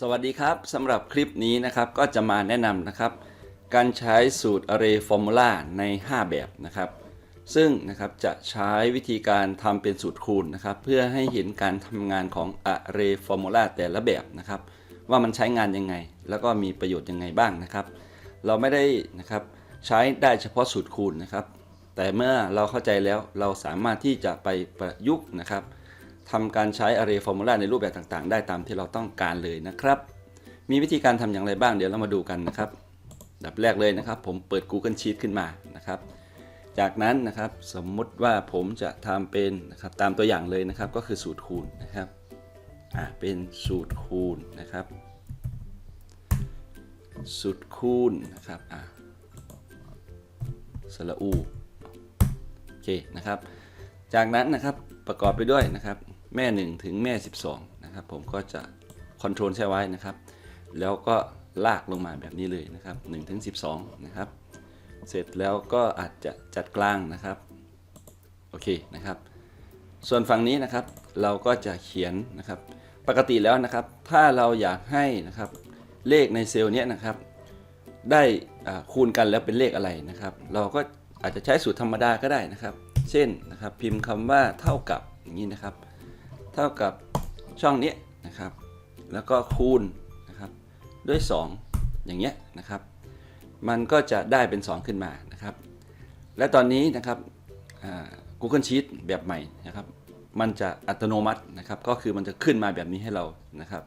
สวัสดีครับสำหรับคลิปนี้นะครับก็จะมาแนะนำนะครับ การใช้สูตร Array Formula ใน 5 แบบนะครับ ซึ่งนะครับจะใช้วิธีการทำเป็นสูตรคูณนะครับ เพื่อให้เห็นการทำงานของ Array Formula แต่ละแบบนะครับ ว่ามันใช้งานยังไง แล้วก็มีประโยชน์ยังไงบ้างนะครับ เราไม่ได้นะครับใช้ได้เฉพาะสูตรคูณนะครับ แต่เมื่อเราเข้าใจแล้วเราสามารถที่จะไปประยุกต์นะครับ ทำการใช้ array formula ในรูปแบบต่างๆ ได้ตามที่เราต้องการเลยนะครับ มีวิธีการทำอย่างไรบ้างเดี๋ยวเรามาดูกันนะครับดับแรกเลยนะครับ ผมเปิด Google Sheet ขึ้นมานะครับ จากนั้นนะครับสมมติว่าผมจะทำเป็นนะครับตามตัวอย่างเลยนะครับ ก็คือสูตรคูณนะครับอ่าเป็นสูตรคูณนะครับ สูตรคูณนะครับอ่าสระอูโอเคนะครับ จากนั้นนะครับประกอบไปด้วยนะครับ แม่ 1 ถึงแม่ 12 นะครับ ผมก็จะคอนโทรลใช้ไว้นะครับ แล้วก็ลากลงมาแบบนี้เลยนะครับ1ถึง12 นะครับ เสร็จแล้วก็อาจจะจัดกลางนะครับ โอเคนะครับ ส่วนฝั่งนี้นะครับเราก็จะเขียนนะครับ ปกติแล้วนะครับ ถ้าเราอยากให้นะครับเลขในเซลล์เนี้ยนะครับ ได้คูณกันแล้วเป็นเลขอะไรนะครับ เราก็อาจจะใช้สูตรธรรมดาก็ได้นะครับ เช่นนะครับ พิมพ์คำว่าเท่ากับอย่างนี้นะครับ เท่ากับช่องนี้นะครับ แล้วก็คูณนะครับด้วย 2 อย่างเงี้ยนะครับ มันก็จะได้เป็น 2 ขึ้นมานะครับ และตอนนี้นะครับ Google Sheet แบบใหม่นะครับ มันจะอัตโนมัตินะครับ ก็คือมันจะขึ้นมาแบบนี้ให้เรานะครับ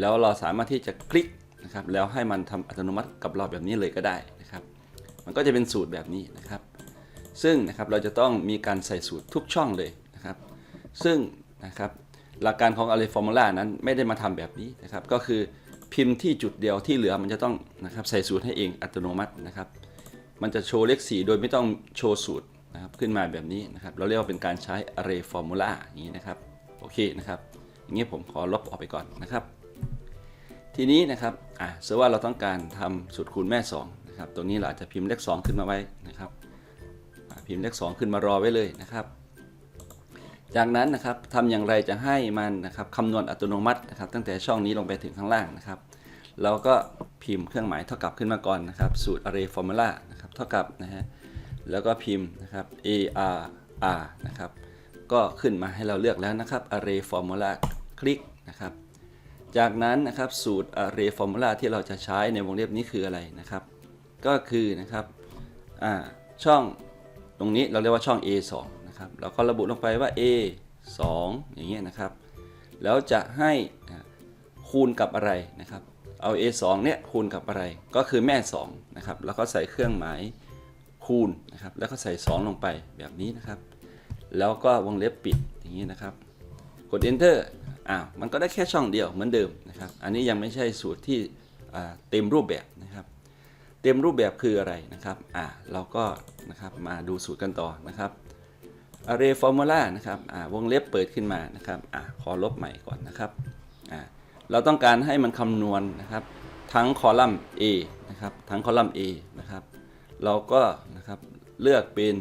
แล้วเราสามารถที่จะคลิกนะครับ แล้วให้มันทำอัตโนมัติกับเราแบบนี้เลยก็ได้นะครับ มันก็จะเป็นสูตรแบบนี้นะครับ ซึ่งนะครับเราจะต้องมีการใส่สูตรทุกช่องเลยนะครับ ซึ่งนะครับ หลักการของ Array Formula นั้นไม่ได้มาทำแบบนี้นะครับ ก็คือพิมพ์ที่จุดเดียวที่เหลือมันจะต้องนะครับใส่สูตรให้เองอัตโนมัตินะครับ มันจะโชว์เลข 4 โดยไม่ต้องโชว์สูตรนะครับขึ้นมาแบบนี้นะครับ เราเรียกว่าเป็นการใช้ Array Formula อย่างนี้นะครับ โอเคนะครับ อย่างนี้ผมขอลบออกไปก่อนนะครับ ทีนี้นะครับอะเสว่าเราต้องการทำสูตรคูณแม่2นะครับตรงนี้เราอาจจะพิมพ์เลข 2 ขึ้นมาไว้นะครับ พิมพ์เลข 2 ขึ้นมารอไว้เลยนะครับ จากนั้นนะครับทำอย่างไรจะให้มันนะครับคำนวณอัตโนมัตินะครับ ตั้งแต่ช่องนี้ลงไปถึงข้างล่างนะครับ เราก็พิมพ์เครื่องหมายเท่ากับขึ้นมาก่อนนะครับ สูตร array formula นะครับเท่ากับนะฮะแล้วก็พิมพ์นะครับ a r r นะครับก็ขึ้นมาให้เราเลือกแล้วนะครับ array formula คลิกนะครับ จากนั้นนะครับสูตร array formula ที่เราจะใช้ในวงเล็บนี้คืออะไรนะครับ ก็คือนะครับอ่าช่องตรงนี้เราเรียกว่าช่อง A 2 นะครับเราก็ระบุลงไปว่า A 2 อย่างเงี้ยนะครับ แล้วจะให้คูณกับอะไรนะครับ เอา A 2เนี่ยคูณกับอะไร ก็คือแม่2นะครับ แล้วก็ใส่เครื่องหมายคูณนะครับ แล้วก็ใส่ 2 ลงไปแบบนี้นะครับ แล้วก็วงเล็บปิดอย่างนี้นะครับ กด enter อ้าว มันก็ได้แค่ช่องเดียวเหมือนเดิมนะครับ อันนี้ยังไม่ใช่สูตรที่เต็มรูปแบบนะครับ เต็มรูปแบบคืออะไรนะครับ อ่า เราก็นะครับมาดูสูตรกันต่อนะครับ array formula นะครับอ่าวงเล็บเปิดขึ้นมานะครับอ่าขอลบใหม่ก่อนนะครับอ่าเราต้องการให้มันคำนวณนะครับ ทั้งคอลัมน์ A นะครับ ทั้งคอลัมน์ A นะครับ เราก็นะครับเลือกเป็น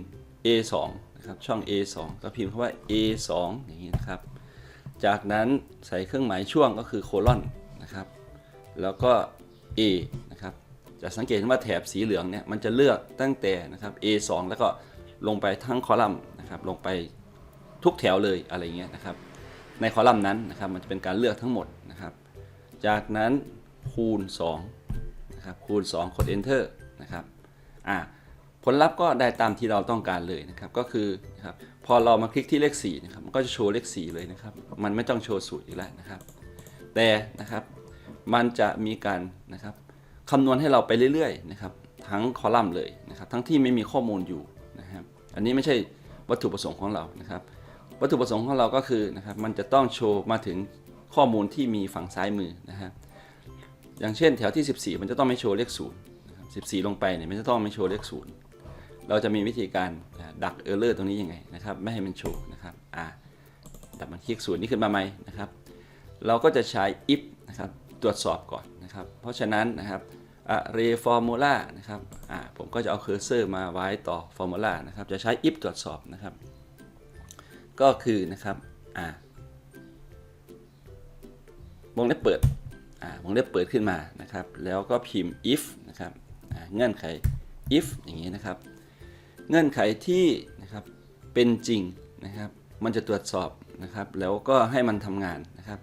A 2 นะครับช่อง A 2 ก็พิมพ์คำว่า A 2 อย่างนี้นะครับ จากนั้นใส่เครื่องหมายช่วงก็คือโคลอนนะครับ แล้วก็ A นะครับ จะสังเกตว่าแถบสีเหลืองเนี่ยมันจะเลือกตั้งแต่นะครับ A 2 แล้วก็ลงไปทั้งคอลัมน์ นะครับลงไปทุกแถวเลยอะไรเงี้ยนะครับ ในคอลัมน์นั้นนะครับมันจะเป็นการเลือกทั้งหมดนะครับ จากนั้นคูณ2นะครับคูณ 2 กด enter นะครับอ่าผลลัพธ์ก็ได้ตามที่เราต้องการเลยนะครับก็คือนะครับพอเรามาคลิกที่เลข4นะครับมันก็จะโชว์เลข 4 เลยนะครับ มันไม่ต้องโชว์สูตรอีกแล้วนะครับ แต่นะครับมันจะมีการนะครับคำนวณให้เราไปเรื่อยๆนะครับทั้งคอลัมน์เลยนะครับทั้งที่ไม่มีข้อมูลอยู่นะครับอันนี้ไม่ใช่ วัตถุประสงค์ของเรานะครับ วัตถุประสงค์ของเราก็คือนะครับมันจะต้องโชว์มาถึงข้อมูลที่มีฝั่งซ้ายมือนะครับอย่างเช่นแถวที่ 14 มันจะต้องไม่โชว์เลขศูนย์นะครับ14ลงไปเนี่ยมันจะต้องไม่โชว์เลขศูนย์เราจะมีวิธีการดักเออร์เลอร์ตรงนี้ยังไงนะครับไม่ให้มันโชว์นะครับอ่าแต่มันคลิกศูนย์นี่ขึ้นมาไหมนะครับ เราก็จะใช้ if นะครับตรวจสอบก่อนนะครับ เพราะฉะนั้นนะครับ array formula นะครับอ่าผมก็จะเอาเคอร์เซอร์มาไว้ต่อ formula นะครับจะใช้ if ตรวจสอบนะครับ ก็คือนะครับอ่าวงเล็บเปิดอ่าวงเล็บเปิดขึ้นมานะครับ แล้วก็พิมพ์ if นะครับเงื่อนไข if อย่างนี้นะครับ เงื่อนไขที่นะครับเป็นจริงนะครับ มันจะตรวจสอบนะครับ แล้วก็ให้มันทำงานนะครับ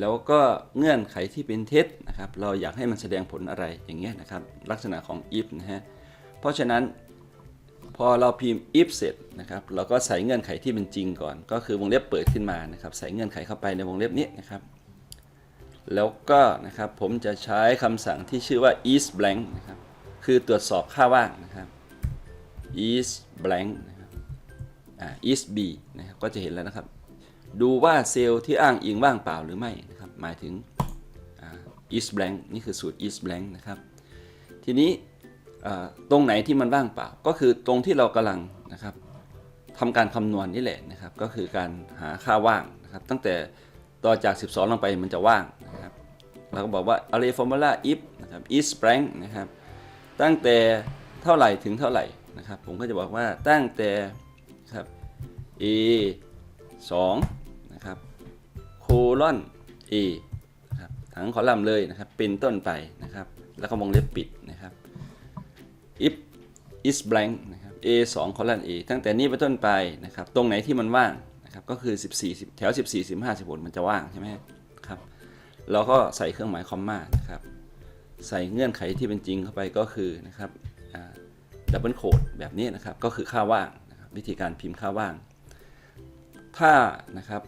แล้วก็เงื่อนไขที่เป็นเท็จนะครับ เราอยากให้มันแสดงผลอะไรอย่างเงี้ยนะครับ ลักษณะของ if นะฮะ เพราะฉะนั้นพอเราพิมพ์ if เสร็จนะครับ เราก็ใส่เงื่อนไขที่เป็นจริงก่อน ก็คือวงเล็บเปิดขึ้นมานะครับ ใส่เงื่อนไขเข้าไปในวงเล็บนี้นะครับ แล้วก็นะครับผมจะใช้คำสั่งที่ชื่อว่า is blank นะครับ คือตรวจสอบค่าว่างนะครับ is blank นะครับ is b นะครับ ก็จะเห็นแล้วนะครับ ดูว่าเซลล์ที่อ้างอิงว่างเปล่าหรือไม่นะครับหมายถึง is blank นี่คือสูตร is blank นะครับ ทีนี้ตรงไหนที่มันว่างเปล่า ก็คือตรงที่เรากำลังนะครับทำการคำนวณนี่แหละนะครับ ก็คือการหาค่าว่างนะครับ ตั้งแต่ต่อจาก 12 ลงไปมันจะว่างนะครับเราก็บอกว่า array formula if นะครับ is blank นะครับ ตั้งแต่เท่าไหร่ถึงเท่าไหร่นะครับ ผมก็จะบอกว่าตั้งแต่ครับ a 2 colon a นะครับทั้งคอลัมน์เลยนะครับเป็นต้นไปนะครับ แล้วก็วงเล็บปิดนะครับ if is blank นะครับ a 2 colon a ตั้งแต่นี้เป็นต้นไปนะครับ ตรงไหนที่มันว่างนะครับก็คือ 14 แถว 14 15 16มันจะว่างใช่ไหมครับเราก็ใส่เครื่องหมายคอมมานะครับใส่เงื่อนไขที่เป็นจริงเข้าไปก็คือนะครับดับเบิลโคดแบบนี้นะครับก็คือค่าว่างนะครับวิธีการพิมพ์ค่าว่าง ถ้านะครับ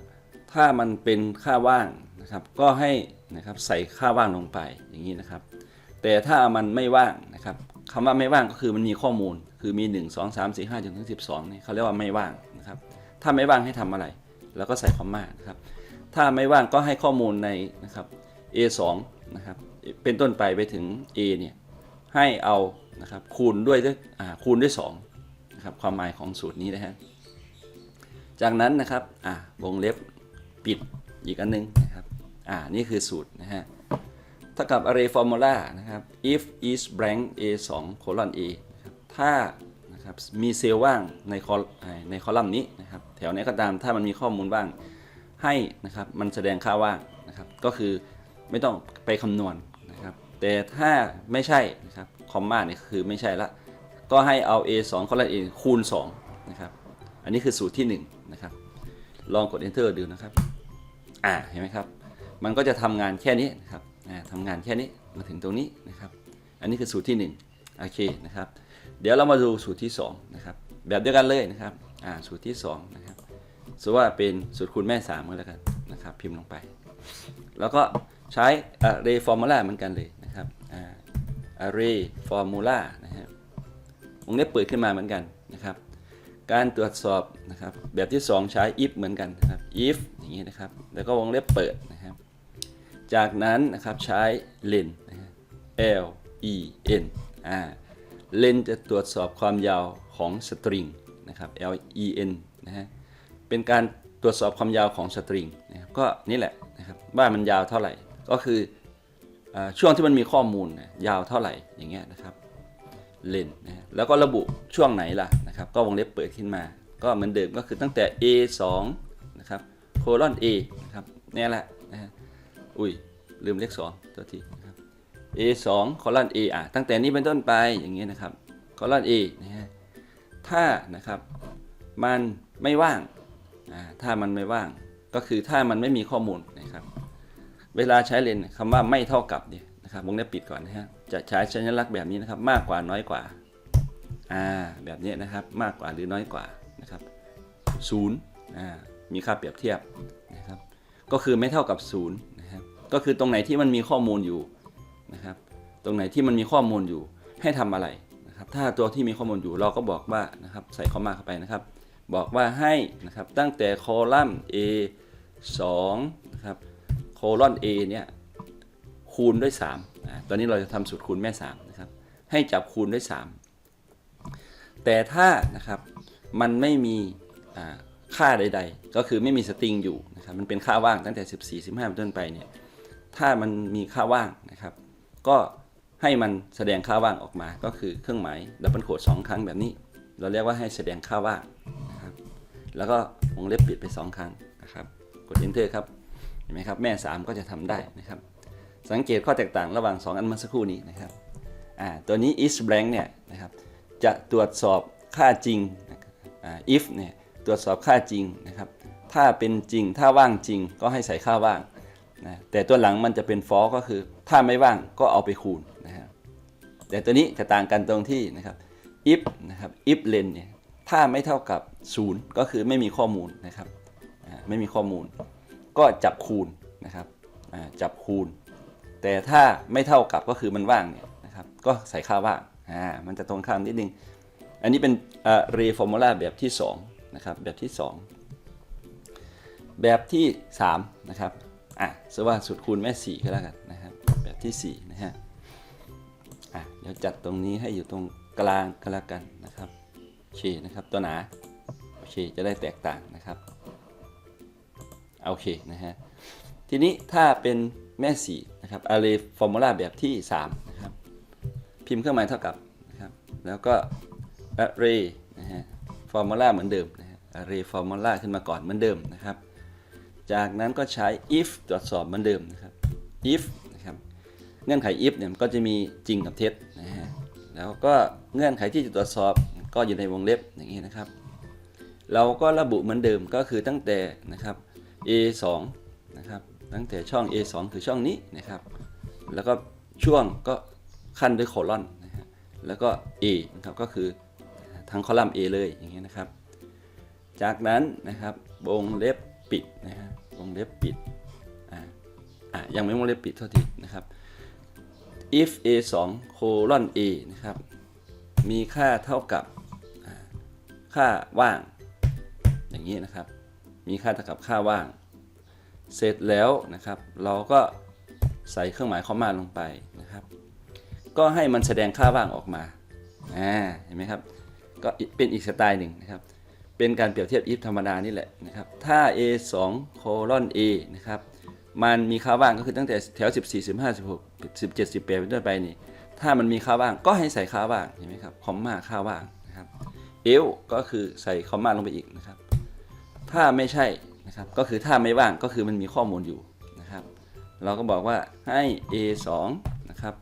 ถ้ามันเป็นค่าว่างนะครับ ก็ให้นะครับใส่ค่าว่างลงไปอย่างนี้นะครับ แต่ถ้ามันไม่ว่างนะครับคำว่าไม่ว่างก็คือมันมีข้อมูล คือมี 1 2 3 4 5จนถึง12นี่เขาเรียกว่าไม่ว่างนะครับ ถ้าไม่ว่างให้ทำอะไร แล้วก็ใส่คอมมานะครับ ถ้าไม่ว่างก็ให้ข้อมูลในนะครับ A2 นะครับ เป็นต้นไปไปถึง A เนี่ยให้เอานะครับคูณด้วยด้วยอ่าคูณด้วย2นะครับความหมายของสูตรนี้นะฮะจากนั้นนะครับวงเล็บ ปิดอีกอันนึงนะครับ อ่า นี่คือสูตรนะฮะเท่ากับ array formula นะครับ if is blank a 2 colon a ถ้านะครับมีเซลล์ว่างในคอในคอลัมน์นี้นะครับแถวไหนก็ตามถ้ามันมีข้อมูลว่างให้นะครับมันแสดงค่าว่างนะครับก็คือไม่ต้องไปคำนวณนะครับแต่ถ้าไม่ใช่นะครับคอมมาเนี่ยคือไม่ใช่ละก็ให้เอา a 2 colon a คูณ2นะครับอันนี้คือสูตรที่1นะครับลองกด enter ดูนะครับ อ่าเห็นไหมครับ มันก็จะทำงานแค่นี้นะครับอ่าทำงานแค่นี้มาถึงตรงนี้นะครับ อันนี้คือสูตรที่1โอเคนะครับ เดี๋ยวเรามาดูสูตรที่2นะครับแบบเดียวกันเลยนะครับอ่าสูตรที่2นะครับสมมติว่าเป็นสูตรคูณแม่3ก็แล้วกันนะครับ พิมพ์ลงไป แล้วก็ใช้ array formula เหมือนกันเลยนะครับอ่า array formula นะฮะวงเล็บเปิดขึ้นมาเหมือนกันนะครับ การตรวจสอบนะครับแบบที่ 2 ใช้ if เหมือนกันนะครับ if อย่างนี้นะครับ แล้วก็วงเล็บเปิดนะครับ จากนั้นนะครับใช้ len นะ l e n อ่า len จะตรวจสอบความยาวของสตริงนะครับ l e n นะฮะเป็นการตรวจสอบความยาวของสตริงนะครับก็นี่แหละนะครับว่ามันยาวเท่าไหร่ก็คืออช่วงที่มันมีข้อมูลนะยาวเท่าไหร่อย่างเงี้ยนะครับ เลนนะแล้วก็ระบุช่วงไหนล่ะนะครับ ก็วงเล็บเปิดขึ้นมา ก็เหมือนเดิมก็คือตั้งแต่ a 2นะครับโคลอน a นะครับนี่แหละนะฮะอุ้ยลืมเลข2ตัวทีนะครับ a 2โคลอน a อะตั้งแต่นี้เป็นต้นไปอย่างเงี้ยนะครับโคลอน a นะฮะถ้านะครับมันไม่ว่างอ่าถ้ามันไม่ว่าง ก็คือถ้ามันไม่มีข้อมูลนะครับ เวลาใช้เลนคำว่าไม่เท่ากับเนี่ย นะครับวงเล็บปิดก่อนนะฮะจะใช้สัญลักษณ์แบบนี้นะครับ มากกว่าน้อยกว่าอ่าแบบนี้นะครับมากกว่าหรือน้อยกว่านะครับศูนย์อ่ามีค่าเปรียบเทียบนะครับ ก็คือไม่เท่ากับศูนย์นะครับก็คือตรงไหนที่มันมีข้อมูลอยู่นะครับ ตรงไหนที่มันมีข้อมูลอยู่ให้ทำอะไรนะครับ ถ้าตัวที่มีข้อมูลอยู่เราก็บอกว่านะครับใส่คอมาเข้าไปนะครับ บอกว่าให้นะครับตั้งแต่คอลัมน์ A 2นะครับโคลอน A เนี่ย คูณด้วย3อ่าตอนนี้เราจะทำสูตรคูณแม่3นะครับ ให้จับคูณด้วย 3 แต่ถ้านะครับมันไม่มีค่าใด ๆ ก็คือไม่มีสตริงอยู่นะครับ มันเป็นค่าว่างตั้งแต่ 14 15เป็นต้นไปเนี่ย ถ้ามันมีค่าว่างนะครับ ก็ให้มันแสดงค่าว่างออกมา ก็คือเครื่องหมายดับเบิลโคด2ครั้งแบบนี้ เราเรียกว่าให้แสดงค่าว่างนะครับ แล้วก็วงเล็บปิดไป 2 ครั้งนะครับ กด enter ครับ เห็นไหมครับ แม่ 3 ก็จะทำได้นะครับ สังเกตข้อแตกต่างระหว่าง 2 อันเมื่อสักครู่นี้นะครับตัวนี้ is blank เนี่ยนะครับจะตรวจสอบค่าจริง if เนี่ยตรวจสอบค่าจริงนะครับถ้าเป็นจริงถ้าว่างจริงก็ให้ใส่ค่าว่างนะแต่ตัวหลังมันจะเป็น false ก็คือ ถ้าไม่ว่างก็เอาไปคูณนะครับแต่ตัวนี้จะต่างกันตรงที่นะครับ if นะครับ if len เนี่ยถ้าไม่เท่ากับ 0 ก็คือไม่มีข้อมูลนะครับไม่มีข้อมูล ก็จับคูณนะครับจับคูณ แต่ถ้าไม่เท่ากับก็คือมันว่างเนี่ยนะครับก็ใส่ค่าว่างอ่ามันจะตรงข้ามนิดนึง อันนี้เป็นเรฟอร์มูลาแบบที่2นะครับแบบที่ 2 แบบที่3นะครับอะสว่าสุดคูณแม่4ก็แล้วกันนะครับแบบที่4นะฮะอะเดี๋ยวจัดตรงนี้ให้อยู่ตรงกลางก็แล้วกันนะครับโอเคนะครับตัวหนาโอเคจะได้แตกต่างนะครับโอเคนะฮะทีนี้ถ้าเป็น แม่สีนะครับ array formula แบบที่ 3 นะครับ พิมพ์เครื่องหมายเท่ากับนะครับ แล้วก็ array นะฮะ formula เหมือนเดิมนะฮะ array formula ขึ้นมาก่อนเหมือนเดิมนะครับ จากนั้นก็ใช้ if ตรวจสอบเหมือนเดิมนะครับ if นะครับ เงื่อนไข if เนี่ยก็จะมีจริงกับเท็จนะฮะ แล้วก็เงื่อนไขที่จะตรวจสอบก็อยู่ในวงเล็บอย่างนี้นะครับ เราก็ระบุเหมือนเดิมก็คือตั้งแต่นะครับ a 2นะครับ ตั้งแต่ช่อง a 2 คือช่องนี้นะครับ แล้วก็ช่วงก็ขั้นด้วยโคลอนนะฮะแล้วก็ a นะครับก็คือทั้งคอลัมน์ a เลยอย่างเงี้ยนะครับ จากนั้นนะครับวงเล็บปิดนะฮะวงเล็บปิดอ่าอะยังไม่วงเล็บปิดเท่าทีนะครับ if a 2 colon a นะครับ มีค่าเท่ากับค่าว่าง อย่างนี้นะครับ มีค่าเท่ากับค่าว่าง เสร็จแล้วนะครับ เราก็ใส่เครื่องหมายคอมมาลงไปนะครับ ก็ให้มันแสดงค่าว่างออกมาอ่าเห็นไหมครับ ก็เป็นอีกสไตล์หนึ่งนะครับ เป็นการเปรียบเทียบ if ธรรมดานี่แหละนะครับ ถ้า a 2 colon a นะครับ มันมีค่าว่างก็คือตั้งแต่แถว 14 15 16 17 18เป็นต้นไปนี่ ถ้ามันมีค่าว่างก็ให้ใส่ค่าว่างเห็นไหมครับ คอมมาค่าว่างนะครับ else ก็คือใส่คอมมาลงไปอีกนะครับ ถ้าไม่ใช่ นะครับก็คือถ้าไม่ว่างก็คือมันมีข้อมูลอยู่นะครับ เราก็บอกว่าให้ a 2นะครับ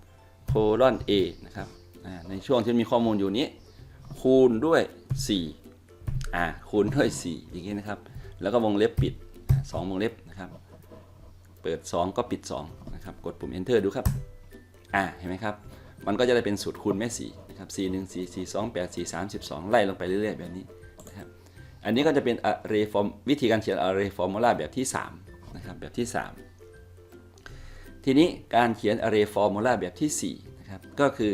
colon a นะครับในช่วงที่มีข้อมูลอยู่นี้ คูณด้วย4อ่าคูณด้วย4อย่างนี้นะครับแล้วก็วงเล็บปิดอ่าสองวงเล็บนะครับเปิด 2 ก็ปิด2นะครับกดปุ่ม enter ดูครับอ่าเห็นไหมครับมันก็จะได้เป็นสูตรคูณแม่4นะครับ4 1 4 4 2 8 4 3 12 ไล่ลงไปเรื่อยๆแบบนี้ อันนี้ก็จะเป็น array form วิธีการเขียน array formula แบบที่3นะครับแบบที่ 3 ทีนี้การเขียน array formula แบบที่4นะครับก็คือ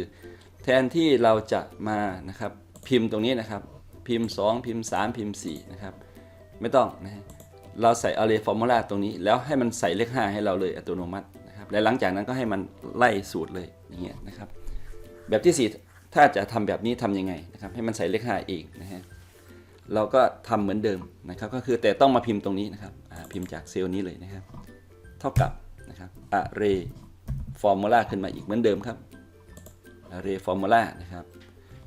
แทนที่เราจะมานะครับพิมพ์ตรงนี้นะครับพิมพ์ 2 พิมพ์ 3 พิมพ์4นะครับไม่ต้องนะฮะเราใส่ array formula ตรงนี้ แล้วให้มันใส่เลข 5 ให้เราเลยอัตโนมัตินะครับและหลังจากนั้นก็ให้มันไล่สูตรเลยอย่างเงี้ยนะครับแบบที่ 4 ถ้าจะทำแบบนี้ทำยังไงนะครับให้มันใส่เลข 5 เองนะฮะ เราก็ทำเหมือนเดิมนะครับ ก็คือแต่ต้องมาพิมพ์ตรงนี้นะครับพิมพ์จากเซลล์นี้เลยนะครับ เท่ากับนะครับ array formula ขึ้นมาอีกเหมือนเดิมครับ array formula นะครับ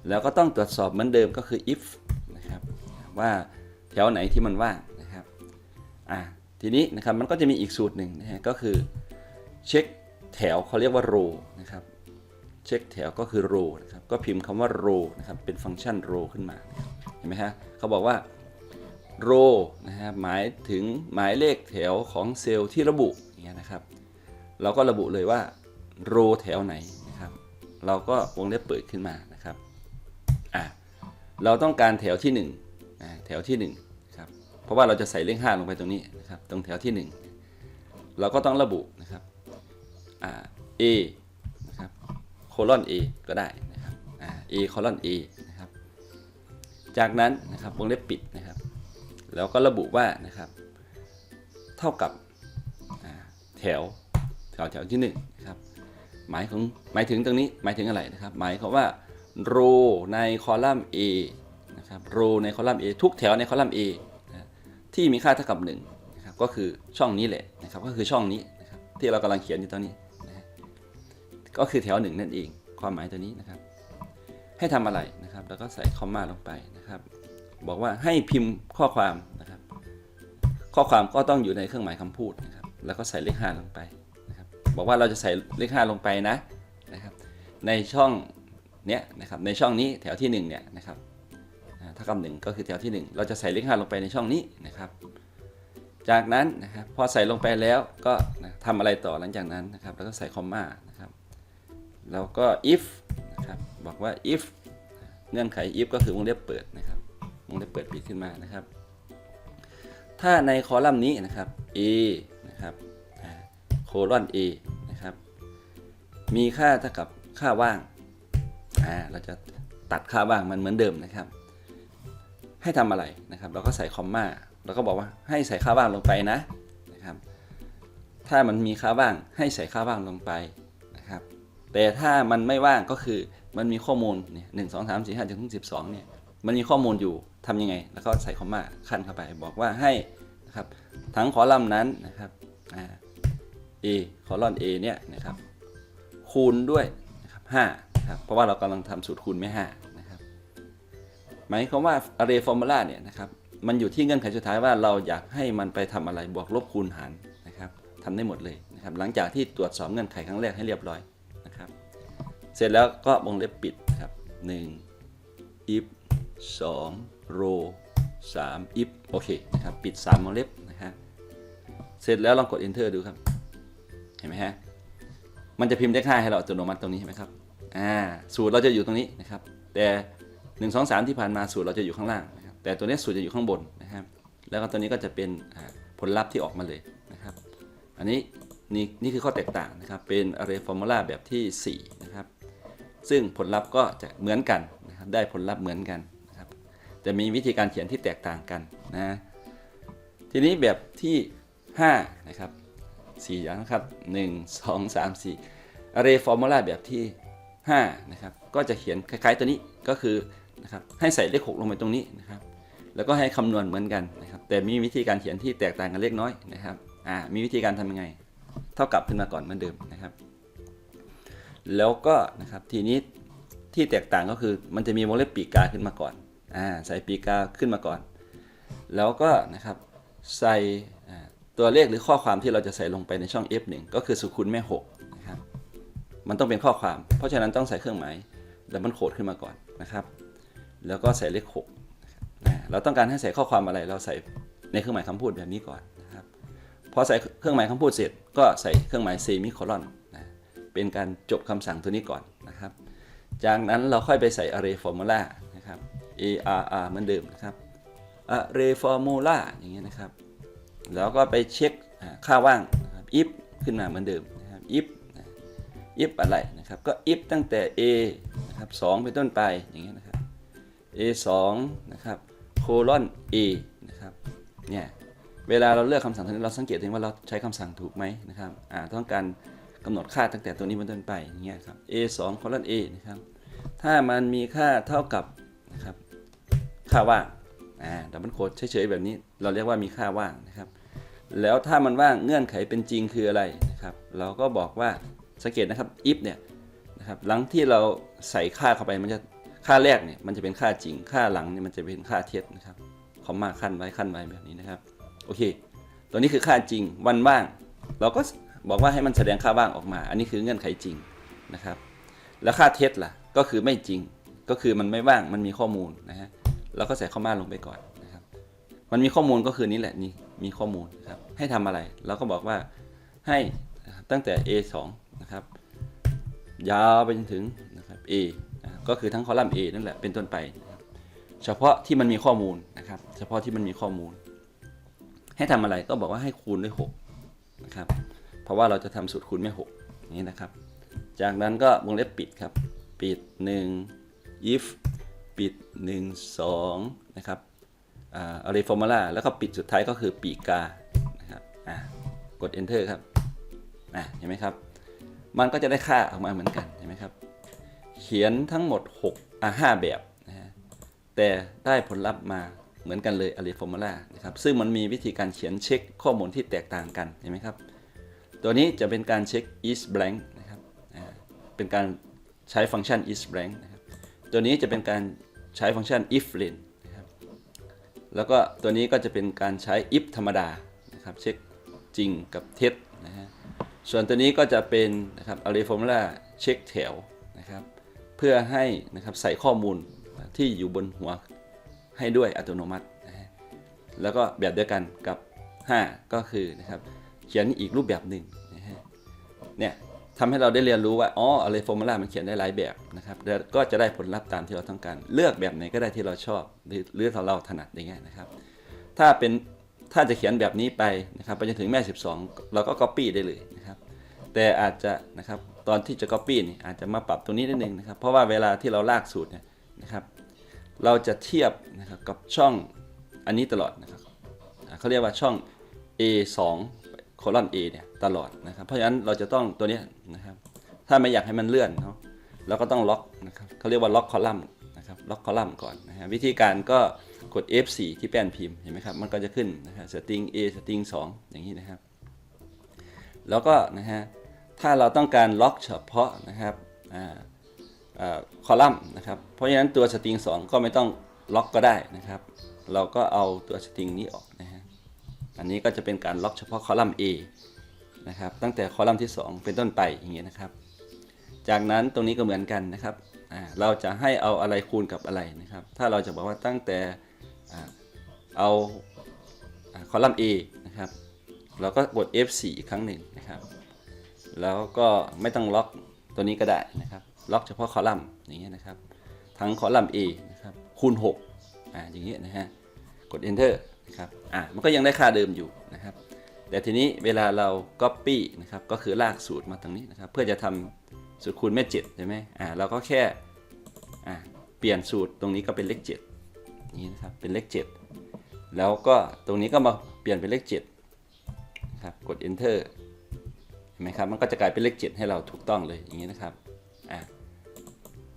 แล้วก็ต้องตรวจสอบเหมือนเดิมก็คือ if นะครับว่าแถวไหนที่มันว่างนะครับอ่าทีนี้นะครับมันก็จะมีอีกสูตรหนึ่งนะฮะก็คือเช็คแถวเขาเรียกว่า row นะครับเช็คแถวก็คือ row นะครับก็พิมพ์คำว่า row นะครับเป็นฟังก์ชัน row ขึ้นมา เห็นไหมฮะเขาบอกว่า row นะฮะหมายถึงหมายเลขแถวของเซลล์ที่ระบุอย่างเงี้ยนะครับ เราก็ระบุเลยว่า row แถวไหนนะครับ เราก็วงเล็บเปิดขึ้นมานะครับอะเราต้องการแถวที่1อ่แถวที่1ครับเพราะว่าเราจะใส่เลข5ลงไปตรงนี้นะครับตรงแถวที่ 1 เราก็ต้องระบุนะครับอ่า a นะครับ colon a ก็ได้นะครับอ่า a colon a จากนั้นนะครับวงเล็บปิดนะครับ แล้วก็ระบุว่านะครับ เท่ากับแถวแถวแถวที่1นะครับหมายของหมายถึงตรงนี้หมายถึงอะไรนะครับ หมายความว่า row ในคอลัมน์ A นะครับ row ในคอลัมน์ A ทุกแถวในคอลัมน์ A นะที่มีค่าเท่ากับ1นะครับก็คือช่องนี้แหละนะครับก็คือช่องนี้นะครับที่เรากำลังเขียนอยู่ตอนนี้นะก็คือแถวหนึ่งนั่นเอง ความหมายตัวนี้นะครับ ให้ทำอะไรนะ ครับ แล้วก็ใส่คอมมาลงไปนะครับ บอกว่าให้พิมพ์ข้อความนะครับ ข้อความก็ต้องอยู่ในเครื่องหมายคำพูดนะครับ แล้วก็ใส่เลข5ลงไปนะครับ บอกว่าเราจะใส่เลข5ลงไปนะนะครับ ในช่องเนี้ยนะครับ ในช่องนี้แถวที่1เนี่ยนะครับอ่าเท่ากับหนึ่งก็คือแถวที่ 1 เราจะใส่เลข5ลงไปในช่องนี้นะครับจากนั้นนะครับพอใส่ลงไปแล้วก็นะทำอะไรต่อหลังจากนั้นนะครับ แล้วก็ใส่คอมมานะครับแล้วก็ if นะครับบอกว่า if เงื่อนไข if ก็คือวงเล็บเปิดนะครับวงเล็บเปิดปิดขึ้นมานะครับ ถ้าในคอลัมน์นี้นะครับ a นะครับโคลอน a นะครับ มีค่าเท่ากับค่าว่างอ่าเราจะตัดค่าว่างมันเหมือนเดิมนะครับ ให้ทำอะไรนะครับ เราก็ใส่คอมมาเราก็บอกว่าให้ใส่ค่าว่างลงไปนะนะครับ ถ้ามันมีค่าว่างให้ใส่ค่าว่างลงไปนะครับ แต่ถ้ามันไม่ว่างก็คือ มันมีข้อมูลเนี่ยหนึ่งสองสามสี่ห้าถึงสิบสองเนี่ยมันมีข้อมูลอยู่ทำยังไง แล้วก็ใส่คอมมาขั้นเข้าไป บอกว่าให้นะครับทั้งคอลัมน์นั้นนะครับอ่า a คอลัมน์ a เนี่ยนะครับคูณด้วยนะครับห้าครับเพราะว่าเรากำลังทำสูตรคูณไม่ห้านะครับหมายความว่า array formula เนี่ยนะครับมันอยู่ที่เงื่อนไขสุดท้ายว่าเราอยากให้มันไปทำอะไรบวกลบคูณหารนะครับทำได้หมดเลยนะครับหลังจากที่ตรวจสอบเงื่อนไขครั้งแรกให้เรียบร้อย เสร็จแล้วก็วงเล็บปิดครับ 1 if 2 row 3 if โอเคนะครับปิด3วงเล็บนะฮะเสร็จแล้วลองกด enter ดูครับ เห็นไหมฮะมันจะพิมพ์เลข5ให้เราอัตโนมัติตรงนี้เห็นไหมครับอ่าสูตรเราจะอยู่ตรงนี้นะครับ แต่1 2 3 ที่ผ่านมาสูตรเราจะอยู่ข้างล่างนะครับแต่ตัวนี้สูตรจะอยู่ข้างบนนะครับ แล้วก็ตัวนี้ก็จะเป็นผลลัพธ์ที่ออกมาเลยนะครับ อันนี้นี่นี่คือข้อแตกต่างนะครับ เป็น array formula แบบที่ 4 นะครับ ซึ่งผลลัพธ์ก็จะเหมือนกันนะครับได้ผลลัพธ์เหมือนกันนะครับแต่มีวิธีการเขียนที่แตกต่างกันนะทีนี้แบบที่5นะครับ4อย่างนะครับ1 2 3 4 array formula แบบที่5นะครับก็จะเขียนคล้ายๆตัวนี้ก็คือนะครับให้ใส่เลข6ลงไปตรงนี้นะครับ แล้วก็ให้คำนวณเหมือนกันนะครับ แต่มีวิธีการเขียนที่แตกต่างกันเล็กน้อยนะครับอ่ามีวิธีการทำยังไง เท่ากับขึ้นมาก่อนเหมือนเดิมนะครับ แล้วก็นะครับทีนี้ที่แตกต่างก็คือมันจะมีวงเล็บปีกาขึ้นมาก่อนอ่าใส่ปีกาขึ้นมาก่อน แล้วก็นะครับใส่ตัวเลขหรือข้อความที่เราจะใส่ลงไปในช่อง F1 ก็คือสุขุนแม่6นะครับมันต้องเป็นข้อความ เพราะฉะนั้นต้องใส่เครื่องหมายดับเบิลโคดขึ้นมาก่อนนะครับ แล้วก็ใส่เลข6เราต้องการให้ใส่ข้อความอะไรเราใส่ในเครื่องหมายคำพูดแบบนี้ก่อนนะครับพอใส่เครื่องหมายคำพูดเสร็จก็ใส่เครื่องหมายเซมิโคลอน เป็นการจบคำสั่งตัวนี้ก่อนนะครับ จากนั้นเราค่อยไปใส่ array formula นะครับ arr เหมือนเดิมนะครับ array formula อย่างเงี้ยนะครับ แล้วก็ไปเช็คค่าว่างนะครับ if ขึ้นมาเหมือนเดิมนะครับ if if อะไรนะครับ ก็ if ตั้งแต่ a นะครับ2เป็นต้นไปอย่างเงี้ยนะครับ a 2นะครับ colon a นะครับเนี่ยเวลาเราเลือกคำสั่งตัวนี้เราสังเกตเห็นว่าเราใช้คำสั่งถูกไหมนะครับอ่าต้องการ กำหนดค่าตั้งแต่ตัวนี้เป็นต้นไปอย่างเงี้ยครับ a 2 colon a นะครับถ้ามันมีค่าเท่ากับนะครับค่าว่างอ่าดับเบิลโคดเฉยๆแบบนี้ เราเรียกว่ามีค่าว่างนะครับ แล้วถ้ามันว่างเงื่อนไขเป็นจริงคืออะไรนะครับ เราก็บอกว่าสังเกตนะครับ if เนี่ยนะครับหลังที่เราใส่ค่าเข้าไปมันจะค่าแรกเนี่ยมันจะเป็นค่าจริงค่าหลังเนี่ยมันจะเป็นค่าเท็จนะครับเขามาขั้นไว้ขั้นไว้แบบนี้นะครับโอเค ตัวนี้คือค่าจริงวันว่าง เราก็ บอกว่าให้มันแสดงค่าว่างออกมา อันนี้คือเงื่อนไขจริงนะครับ แล้วค่าเท็จล่ะก็คือไม่จริง ก็คือมันไม่ว่างมันมีข้อมูลนะฮะเราก็ใส่ข้อมาลงไปก่อนนะครับ มันมีข้อมูลก็คือนี่แหละนี่มีข้อมูลครับให้ทำอะไรเราก็บอกว่าให้ตั้งแต่ A 2นะครับยาวไปจนถึงนะครับ A นะบก็คือทั้งคอลัมน์ A นั่นแหละเป็นต้นไปเฉพาะที่มันมีข้อมูลนะครับ เฉพาะที่มันมีข้อมูล ให้ทำอะไรก็บอกว่าให้คูณด้วย6นะครับ เพราะว่าเราจะทำสูตรคูณไม่6อย่างนี้นะครับ จากนั้นก็วงเล็บปิดครับ ปิด 1 if ปิด 1 2 นะครับอ่า array formula แล้วก็ปิดสุดท้ายก็คือปีกานะครับอ่ากด enter ครับอ่าเห็นไหมครับ มันก็จะได้ค่าออกมาเหมือนกันเห็นไหมครับ เขียนทั้งหมด6อ่า5แบบนะฮะแต่ได้ผลลัพธ์มาเหมือนกันเลย array formula นะครับซึ่งมันมีวิธีการเขียนเช็คข้อมูลที่แตกต่างกันเห็นไหมครับ ตัวนี้จะเป็นการเช็ค is blank นะครับเป็นการใช้ฟังก์ชัน is blank นะครับตัวนี้จะเป็นการใช้ฟังก์ชัน if len นะครับแล้วก็ตัวนี้ก็จะเป็นการใช้ if ธรรมดานะครับเช็คจริงกับเท็จนะฮะส่วนตัวนี้ก็จะเป็นนะครับ Array Formula เช็คแถวนะครับเพื่อให้นะครับใส่ข้อมูลที่อยู่บนหัวให้ด้วยอัตโนมัตินะฮะแล้วก็แบบเดียวกันกับ 5 ก็คือนะครับ เขียนอีกรูปแบบหนึ่งนะฮะเนี่ยทำให้เราได้เรียนรู้ว่าอ๋อ Array Formula มันเขียนได้หลายแบบนะครับแล้วก็จะได้ผลลัพธ์ตามที่เราต้องการ เลือกแบบไหนก็ได้ที่เราชอบ หรือหรือเราถนัดอย่างเงี้ยนะครับ ถ้าเป็นถ้าจะเขียนแบบนี้ไปนะครับไปจนถึงแม่ 12 เราก็ Copy ได้เลยนะครับแต่อาจจะนะครับตอนที่จะ Copy นี่อาจจะมาปรับตรงนี้นิดนึงนะครับเพราะว่าเวลาที่เราลากสูตรเนี่ยนะครับ เราจะเทียบนะครับกับช่องอันนี้ตลอดนะครับเขาเรียกว่าช่อง A2 โคลอน A เนี่ยตลอดนะครับ เพราะฉะนั้นเราจะต้องตัวนี้นะครับ ถ้าไม่อยากให้มันเลื่อนเนาะเราก็ต้องล็อกนะครับเขาเรียกว่าล็อกคอลัมน์นะครับล็อกคอลัมน์ก่อนนะฮะวิธีการก็กด F4 ที่แป้นพิมพ์เห็นไหมครับ มันก็จะขึ้นนะฮะสตริง A สตริง2อย่างนี้นะครับ แล้วก็นะฮะถ้าเราต้องการล็อกเฉพาะนะครับอ่าอ่าคอลัมน์นะครับ เพราะฉะนั้นตัวสตริง2ก็ไม่ต้องล็อกก็ได้นะครับ เราก็เอาตัวสตริงนี้ออกนะฮะ อันนี้ก็จะเป็นการล็อกเฉพาะคอลัมน์ A นะครับ ตั้งแต่คอลัมน์ที่ 2 เป็นต้นไปอย่างเงี้ยนะครับ จากนั้นตรงนี้ก็เหมือนกันนะครับ เราจะให้เอาอะไรคูณกับอะไรนะครับ ถ้าเราจะบอกว่าตั้งแต่เอาคอลัมน์ A นะครับ เราก็กด F4 อีกครั้งหนึ่งนะครับ แล้วก็ไม่ต้องล็อกตัวนี้ก็ได้นะครับ ล็อกเฉพาะคอลัมน์อย่างเงี้ยนะครับ ทั้งคอลัมน์ A นะครับ คูณ6อ่าอย่างเงี้ยนะฮะ กด Enter นะครับอ่ามันก็ยังได้ค่าเดิมอยู่นะครับ แต่ทีนี้เวลาเรา Copy นะครับก็คือลากสูตรมาตรงนี้นะครับเพื่อจะทำสูตรคูณแม่เจ็ดใช่ไหมอ่าเราก็แค่อ่าเปลี่ยนสูตรตรงนี้ก็เป็นเลข7อย่างนี้นะครับเป็นเลข7แล้วก็ตรงนี้ก็มาเปลี่ยนเป็นเลข7นะครับกด Enter เห็นไหมครับมันก็จะกลายเป็นเลข7ให้เราถูกต้องเลยอย่างนี้นะครับอ่า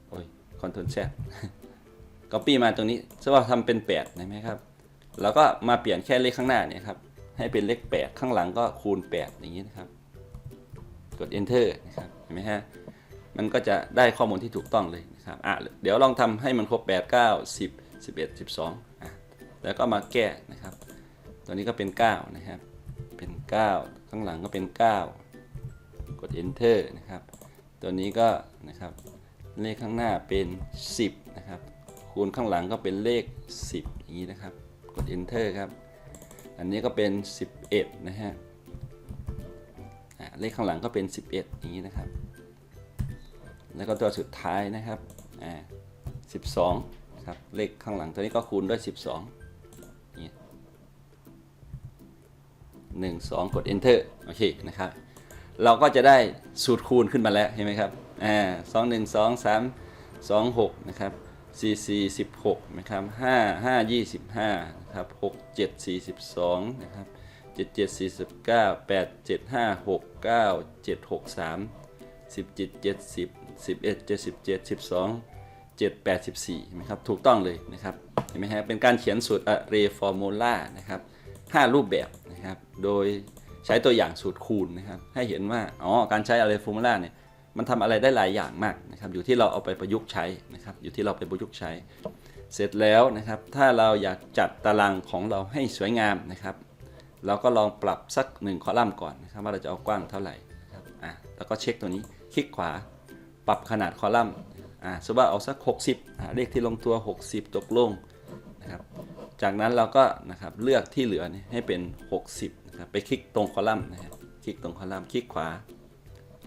โอ้ย Ctrl Z Copy มาตรงนี้สว่าทำเป็น8นะไหมครับ แล้วก็มาเปลี่ยนแค่เลขข้างหน้าเนี่ยครับ ให้เป็นเลข 8 ข้างหลังก็คูณ 8 อย่างนี้นะครับ กด enter นะครับ เห็นไหมฮะ มันก็จะได้ข้อมูลที่ถูกต้องเลยนะครับ อะ เดี๋ยวลองทำให้มันครบ 8 9 10 11 12อะแล้วก็มาแก้นะครับ ตัวนี้ก็เป็น 9 นะครับ เป็น 9 ข้างหลังก็เป็น 9 กด enter นะครับ ตัวนี้ก็นะครับเลขข้างหน้าเป็น 10 นะครับ คูณข้างหลังก็เป็นเลข 10 อย่างนี้นะครับ กด enter ครับ อันนี้ก็เป็น 11 นะฮะเลขข้างหลังก็เป็น 11 อย่างนี้นะครับ แล้วก็ตัวสุดท้ายนะครับอ่า12 ครับ เลขข้างหลังตัวนี้ก็คูณด้วย 12นี่หนึ่งสองกด enter โอเคนะครับ เราก็จะได้สูตรคูณขึ้นมาแล้วเห็นไหมครับอ่าสองหนึ่งสองสามสองหกนะครับ สี่สี่สิบหกนะครับห้าห้ายี่สิบห้านะครับหกเจ็ดสี่สิบสองนะครับเจ็ดเจ็ดสี่สิบเก้าแปดเจ็ดห้าหกเก้าเจ็ดหกสามสิบเจ็ดเจ็ดสิบสิบเอ็ดเจ็ดสิบเจ็ดสิบสองเจ็ดแปดสิบสี่นไหมครับถูกต้องเลยนะครับเห็นไหมฮะเป็นการเขียนสูตร array formula นะครับห้ารูปแบบนะครับโดยใช้ตัวอย่างสูตรคูณนะครับให้เห็นว่าอ๋อการใช้ array formula เนี่ย มันทำอะไรได้หลายอย่างมากนะครับอยู่ที่เราเอาไปประยุกต์ใช้นะครับอยู่ที่เราไปประยุกต์ใช้ เสร็จแล้วนะครับถ้าเราอยากจัดตารางของเราให้สวยงามนะครับ เราก็ลองปรับสักหนึ่งคอลัมน์ก่อนนะครับว่าเราจะเอากว้างเท่าไหร่นะครับอะแล้วก็เช็คตัวนี้คลิกขวาปรับขนาดคอลัมน์อ่าสมมติว่าเอาสัก 60อ่าเลขที่ลงตัว 60 ตกลงนะครับจากนั้นเราก็นะครับเลือกที่เหลือนี่ให้เป็น 60นะครับไปคลิกตรงคอลัมน์นะครับคลิกตรงคอลัมน์คลิกขวา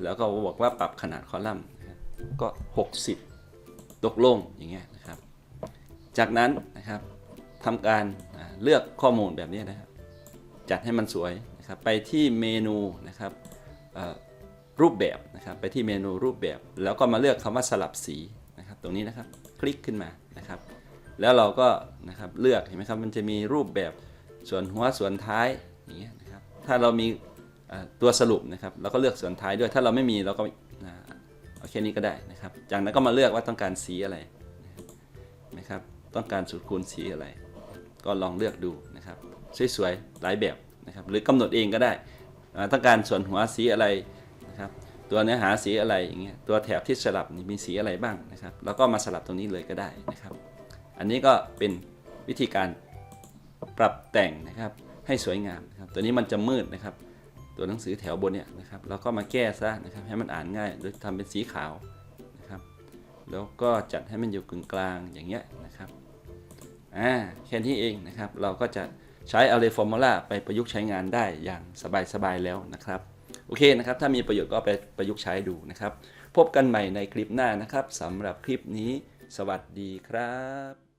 แล้วก็บอกว่าปรับขนาดคอลัมน์ก็ 60 ตกลงอย่างเงี้ยนะครับ จากนั้นนะครับทำการเลือกข้อมูลแบบนี้นะครับ จัดให้มันสวยนะครับไปที่เมนูนะครับรูปแบบนะครับไปที่เมนูรูปแบบ แล้วก็มาเลือกคำว่าสลับสีนะครับ ตรงนี้นะครับคลิกขึ้นมานะครับ แล้วเราก็นะครับเลือกเห็นไหมครับมันจะมีรูปแบบส่วนหัวส่วนท้ายอย่างเงี้ยนะครับถ้าเรามี ตัวสรุปนะครับเราก็เลือกส่วนท้ายด้วยถ้าเราไม่มีเราก็อ่าเอาแค่นี้ก็ได้นะครับ จากนั้นก็มาเลือกว่าต้องการสีอะไรนะครับต้องการสูตรคูณสีอะไร ก็ลองเลือกดูนะครับสวยๆหลายแบบนะครับหรือกำหนดเองก็ได้ต้องการส่วนหัวสีอะไรนะครับตัวเนื้อหาสีอะไรอย่างเงี้ยตัวแถบที่สลับมีสีอะไรบ้างนะครับแล้วก็มาสลับตรงนี้เลยก็ได้นะครับ อันนี้ก็เป็นวิธีการปรับแต่งนะครับให้สวยงามนะครับตัวนี้มันจะมืดนะครับ ตัวหนังสือแถวบนเนี่ยนะครับเราก็มาแก้ซะนะครับให้มันอ่านง่ายโดยทำเป็นสีขาวนะครับ แล้วก็จัดให้มันอยู่กึ่งกลางอย่างเงี้ยนะครับอ่าแค่นี้เองนะครับ เราก็จะใช้ Array Formula ไปประยุกต์ใช้งานได้อย่างสบายๆแล้วนะครับ โอเคนะครับ ถ้ามีประโยชน์ก็ไปประยุกต์ใช้ดูนะครับ พบกันใหม่ในคลิปหน้านะครับสำหรับคลิปนี้ สวัสดีครับ